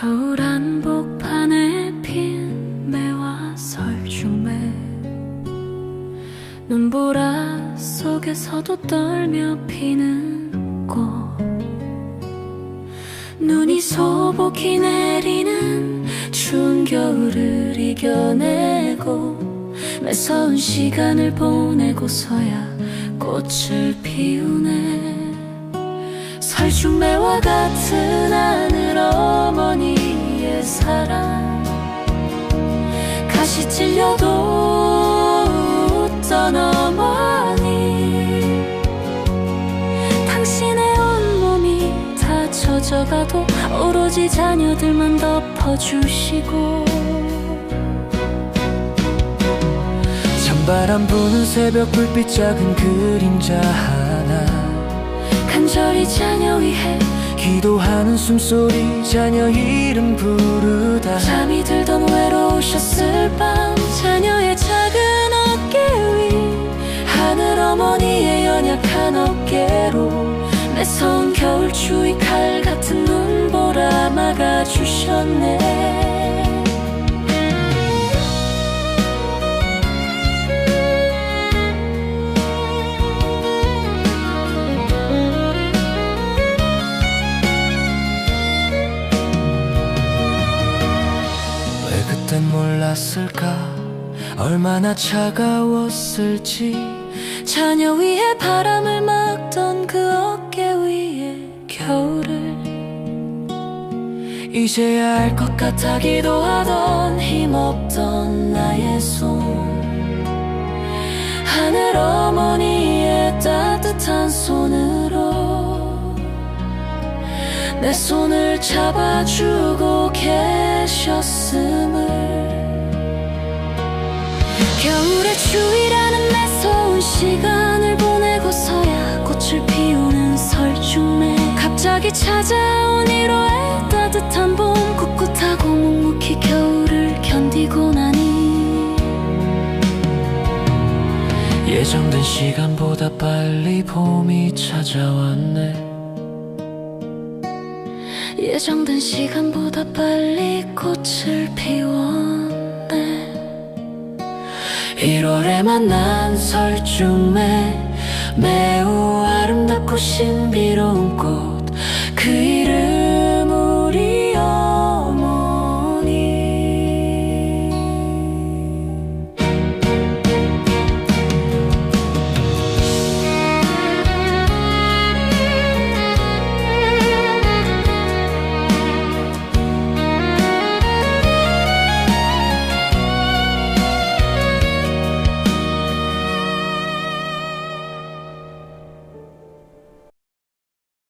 겨울 한복판에 핀 매와 설중매. 눈보라 속에서도 떨며 피는 꽃. 눈이 소복히 내리는 추운 겨울을 이겨내고 매서운 시간을 보내고서야 꽃을 피우네 설중매와 같은 하늘 어머니의 사랑. 가시 찔려도 웃던 어머니. 당신의 온몸이 다 젖어가도 오로지 자녀들만 덮어주시고. 찬바람 부는 새벽 불빛 작은 그림자 간절히 자녀 위해 기도하는 숨소리 자녀 이름 부르다. 잠이 들던 외로우셨을 밤 자녀의 작은 어깨 위 하늘 어머니의 연약한 어깨로 매서운 겨울 추위 칼 같은 눈보라 막아주셨네 몰랐을까? 얼마나 차가웠을지. 자녀 위에 바람을 막던 그 어깨 위에 겨울을. 이제야 알 것 같아 기도하던 힘없던 나의 손. 하늘 어머니의 따뜻한 손으로 내 손을 잡아주고 계셨 시간을 보내고서야 꽃을 피우는 설중매. 갑자기 찾아온 1호의 따뜻한 봄. 꿋꿋하고 묵묵히 겨울을 견디고 나니. 예정된 시간보다 빨리 봄이 찾아왔네. 예정된 시간보다 빨리 꽃을 피웠네 1월에 만난 설중매 매우 아름답고 신비로운 꽃